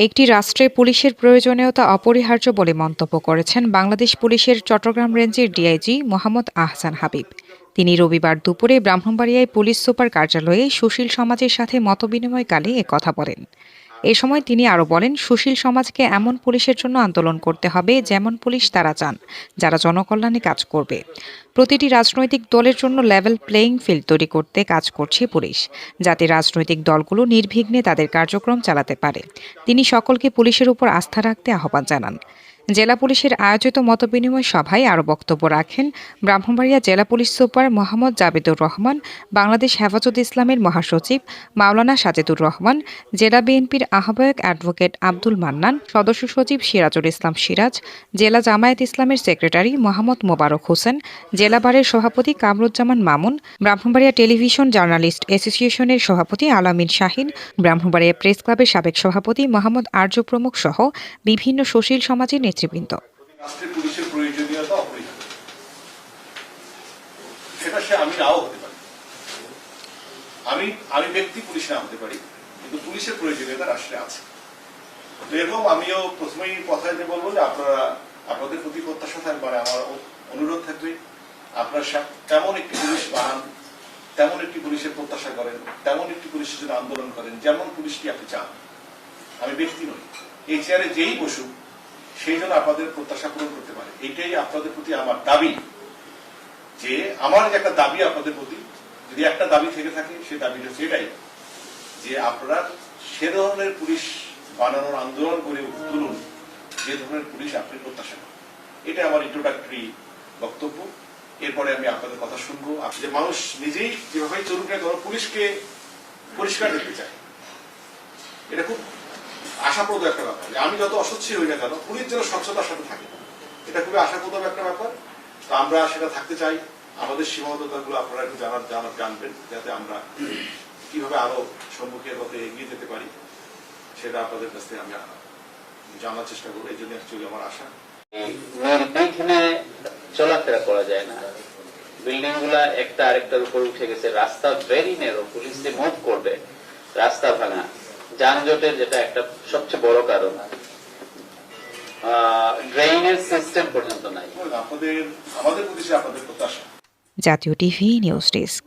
একটি রাষ্ট্রে পুলিশের প্রয়োজনীয়তা অপরিহার্য বলে মন্তব্য করেছেন বাংলাদেশ পুলিশের চট্টগ্রাম রেঞ্জের ডিআইজি মোহাম্মদ আহসান হাবিব। তিনি রবিবার দুপুরে ব্রাহ্মণবাড়িয়ায় পুলিশ সুপার কার্যালয়ে সুশীল সমাজের সাথে মতবিনিময়কালে কথা বলেন। এ সময় তিনি আরও বলেন, সুশীল সমাজকে এমন পুলিশের জন্য আন্দোলন করতে হবে যেমন পুলিশ তারা চান, যারা জনকল্যাণে কাজ করবে। প্রতিটি রাজনৈতিক দলের জন্য লেভেল প্লেয়িং ফিল্ড তৈরি করতে কাজ করছে পুলিশ, যাতে রাজনৈতিক দলগুলো নির্বিঘ্নে তাদের কার্যক্রম চালাতে পারে। তিনি সকলকে পুলিশের উপর আস্থা রাখতে আহ্বান জানান। জেলা পুলিশের আয়োজিত মতবিনিময় সভায় আরও বক্তব্য রাখেন ব্রাহ্মণবাড়িয়া জেলা পুলিশ সুপার মোহাম্মদ জাবেদুর রহমান, বাংলাদেশ হেফাজত ইসলামের মহাসচিব মাওলানা সাজেদুর রহমান, জেলা বিএনপির আহ্বায়ক অ্যাডভোকেট আব্দুল মান্নান, সদস্য সচিব সিরাজুল ইসলাম সিরাজ, জেলা জামায়াত ইসলামের সেক্রেটারি মোহাম্মদ মোবারক হোসেন, জেলা বারের সভাপতি কামরুজ্জামান মামুন, ব্রাহ্মণবাড়িয়া টেলিভিশন জার্নালিস্ট অ্যাসোসিয়েশনের সভাপতি আলামিন শাহিন, ব্রাহ্মণবাড়িয়া প্রেস ক্লাবের সাবেক সভাপতি মোহাম্মদ আর্য প্রমুখ সহ বিভিন্ন সুশীল সমাজের নেতৃবৃন্দ। আমি আমি ব্যক্তি পারি, কিন্তু পুলিশের প্রয়োজনীয়তা রাষ্ট্রে আছে। তো এরকম আমিও প্রথমেই বলব যে আপনারা, আপনাদের প্রতি প্রত্যাশা থাকবে আমার অনুরোধ থাকবে, আপনারা তেমন একটি পুলিশ বানান, তেমন একটি পুলিশের প্রত্যাশা করেন, তেমন একটি পুলিশের জন্য আন্দোলন করেন, যেমন পুলিশটি আপনি চান। আমি ব্যক্তি নই। এই চেয়ারে যেই বসুক সেই জন্য আপনাদের প্রত্যাশা পূরণ করতে পারে। এটাই আপনাদের প্রতি আমার দাবি যে, আমার যে একটা দাবি আপনাদের প্রতি, যদি একটা দাবি থেকে থাকে, সেই দাবিটা হচ্ছে এটাই যে আপনারা সে ধরনের পুলিশ বানানোর আন্দোলন করে তুলুন, যে ধরনের পুলিশ আপনি প্রত্যাশা করেন। এটা আমার ইন্ট্রোডাক্টরি বক্তব্য। এরপরে আমি আপনাদের কথা শুনব। যে মানুষ নিজেই যেভাবে চলুক না পুলিশকে পরিষ্কার দেখতে চায়। এটা খুব আশাপ্রদ একটা ব্যাপার আমি যত অস্বচ্ছি হই না কেন পুলিশ যেন স্বচ্ছতার সাথে থাকে। এটা খুবই আশাপ্রদ একটা ব্যাপার। তো আমরা সেটা থাকতে চাই। আমাদের সীমাবদ্ধতাগুলো আপনারা একটু জানার জানার জানবেন, যাতে আমরা কীভাবে আরও সম্মুখের পথে এগিয়ে যেতে পারি। সেটা আপনাদের কাছ থেকে আমি জানার চেষ্টা করব। এই জন্য অ্যাকচুয়ালি আমার আশা। নির্বিঘ্নে চলাফেরা করা যায় না। বিল্ডিংগুলা একটা আরেকটার উপর উঠে গেছে। রাস্তা ভেরি নেরো পুলিশ যে মুভ করবে, রাস্তা ভাঙা। যানজটের যেটা একটা সবচেয়ে বড় কারণ। ড্রেইনের সিস্টেম পর্যন্ত নাই। আমাদের আমাদের প্রতি আপনাদের প্রত্যাশা। জাতীয় টিভি নিউজ ডেস্ক।